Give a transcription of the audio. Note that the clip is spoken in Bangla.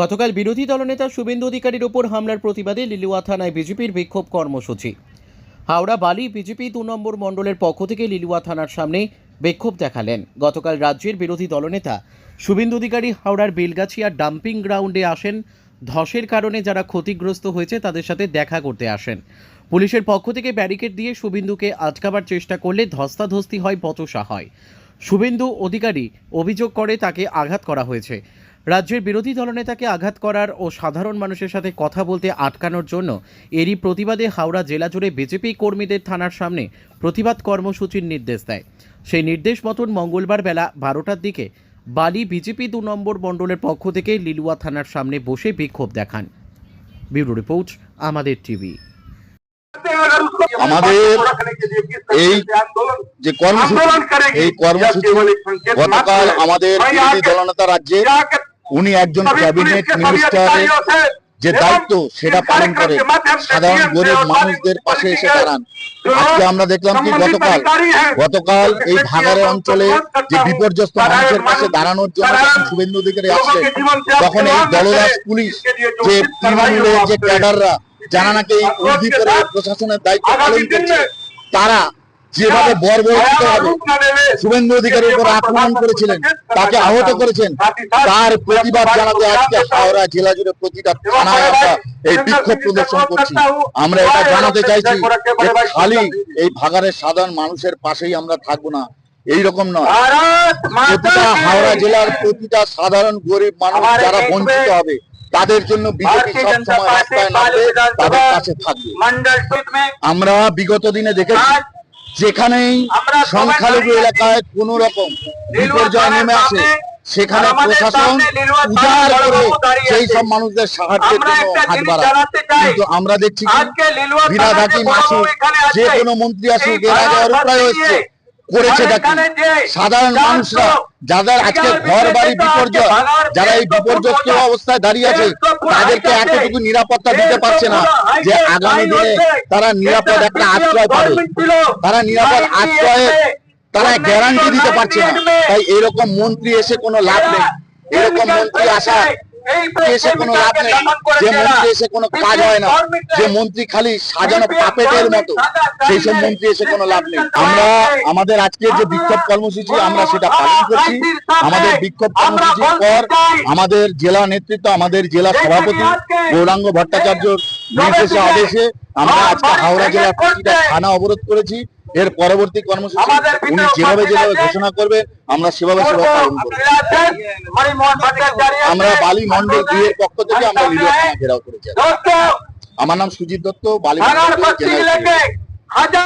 গতকাল বিরোধী দলনেতা শুভেন্দু অধিকারীর ওপর হামলার প্রতিবাদে লিলুয়া থানায় বিজেপির বিক্ষোভ কর্মসূচি। হাওড়া বালি বিজেপি দু নম্বর মণ্ডলের পক্ষ থেকে লিলুয়া থানার সামনে বিক্ষোভ দেখালেন। গতকাল রাজ্যের বিরোধী দলনেতা শুভেন্দু অধিকারী হাওড়ার বেলগাছিয়া ডাম্পিং গ্রাউন্ডে আসেন। ধসের কারণে যারা ক্ষতিগ্রস্ত হয়েছে তাদের সাথে দেখা করতে আসেন। পুলিশের পক্ষ থেকে ব্যারিকেড দিয়ে শুভেন্দুকে আটকাবার চেষ্টা করলে ধস্তাধস্তি হয়, বচসা হয়। শুভেন্দু অধিকারী অভিযোগ করে তাকে আঘাত করা হয়েছে। রাজ্যের বিরোধী দলনেতাকে আঘাত করার ও সাধারণ মানুষের সাথে কথা বলতে আটকানোর জন্য এরই প্রতিবাদে হাওড়া জেলা জুড়ে বিজেপি কর্মীদের থানার সামনে প্রতিবাদ কর্মসূচির নির্দেশ দেয়। সেই নির্দেশ মতন মঙ্গলবার বেলা বারোটার দিকে বালি বিজেপি দু নম্বর মণ্ডলের পক্ষ থেকে লিলুয়া থানার সামনে বসে বিক্ষোভ দেখান। ব্যুরো রিপোর্ট আমাদের টিভি। আমাদের এই যে কর্মসূচি এই কর্মসূচি গতকাল আমাদের বিরোধী দলনেতা রাজ্যে উনি একজন ক্যাবিনেট মিনিস্টারের যে দায়িত্ব সেটা পালন করে সাধারণ গরিব মানুষদের পাশে এসে দাঁড়ান। আজকে আমরা দেখলাম কি গতকাল গতকাল এই ভাগাড়ের অঞ্চলে যে বিপর্যস্ত মানুষের পাশে দাঁড়ানোর জন্য যখন শুভেন্দু অধিকারী আসলেন তখন এই দলদাস পুলিশ যে তৃণমূলের যে ক্যাডাররা যারা নাকি উর্দি করে প্রশাসনের দায়িত্ব পালন করছে তারা যেভাবে বর্বরিত হবে শুভেন্দু অধিকারীর উপর আক্রমণ করেছিলেন তাকে আহত করেছেন। তার প্রতিবাদ জানাতে আজকে হাওড়া জেলা জুড়ে প্রতিটা থানায় আমরা এই বিক্ষোভ প্রদর্শন করছি। আমরা এটা জানাতে চাইছি যে খালি এই ভাগাড়ের সাধারণ মানুষের পাশেই আমরা থাকব না এই রকম নয়। প্রতিটা হাওড়া জেলার প্রতিটা সাধারণ গরিব মানুষ যারা বঞ্চিত হবে তাদের জন্য বিজেপি সবসময় রাস্তায় নামবে তাদের কাছে থাকবে। আমরা বিগত দিনে দেখেছি যেখানেই সংখ্যালঘু এলাকায় কোন রকম বিপর্যয় নেমে আসে সেখানে প্রশাসন উদার করে সেই সব মানুষদের সাহায্যের জন্য হাত বাড়ায়। কিন্তু আমরা দেখছি কি বিরাট হাকিম আসুক যে কোনো মন্ত্রী আসুক এর আগে অরূপরায় হচ্ছে। করেছে দেখি সাধারণ মানুষরা যাদের আজকে ঘর বাড়ি বিপর্যয় যারা এই বিপর্যস্ত অবস্থায় দাঁড়িয়ে আছে তাদেরকে এতটুকু নিরাপত্তা দিতে পারছে না যে আগামী দিনে তারা নিরাপদ একটা আশ্রয় পাবে। তারা নিরাপদ আশ্রয়ে তারা গ্যারান্টি দিতে পারছে না। তাই এরকম মন্ত্রী এসে কোনো লাভ নেই। এরকম মন্ত্রী আসা এসে কোনো লাভ নেই। যে মন্ত্রী এসে কোনো কাজ হয় না। যে মন্ত্রী খালি সাজানো পাপেটের মতো সেই সব মন্ত্রী এসে কোনো লাভ নেই। আমরা আমাদের আজকে যে বিক্ষোভ কর্মসূচি আমরা সেটা পালন করছি। আমাদের বিক্ষোভ কর্মসূচির পর আমাদের জেলা নেতৃত্ব আমাদের জেলা সভাপতি গৌরাঙ্গ ভট্টাচার্য নির্দেশে আদেশে আমরা আজকে হাওড়া জেলার প্রতিটা থানা অবরোধ করেছি। এর পরবর্তী কর্মসূচি উনি যেভাবে যেভাবে ঘোষণা করবেন আমরা সেভাবে সেভাবে পালন করব। আমরা বালি মন্ডল দুইয়ের পক্ষ থেকে আমরা ঘেরাও করেছি। আমার নাম সুজিত দত্ত বালি মন্ডল দুই।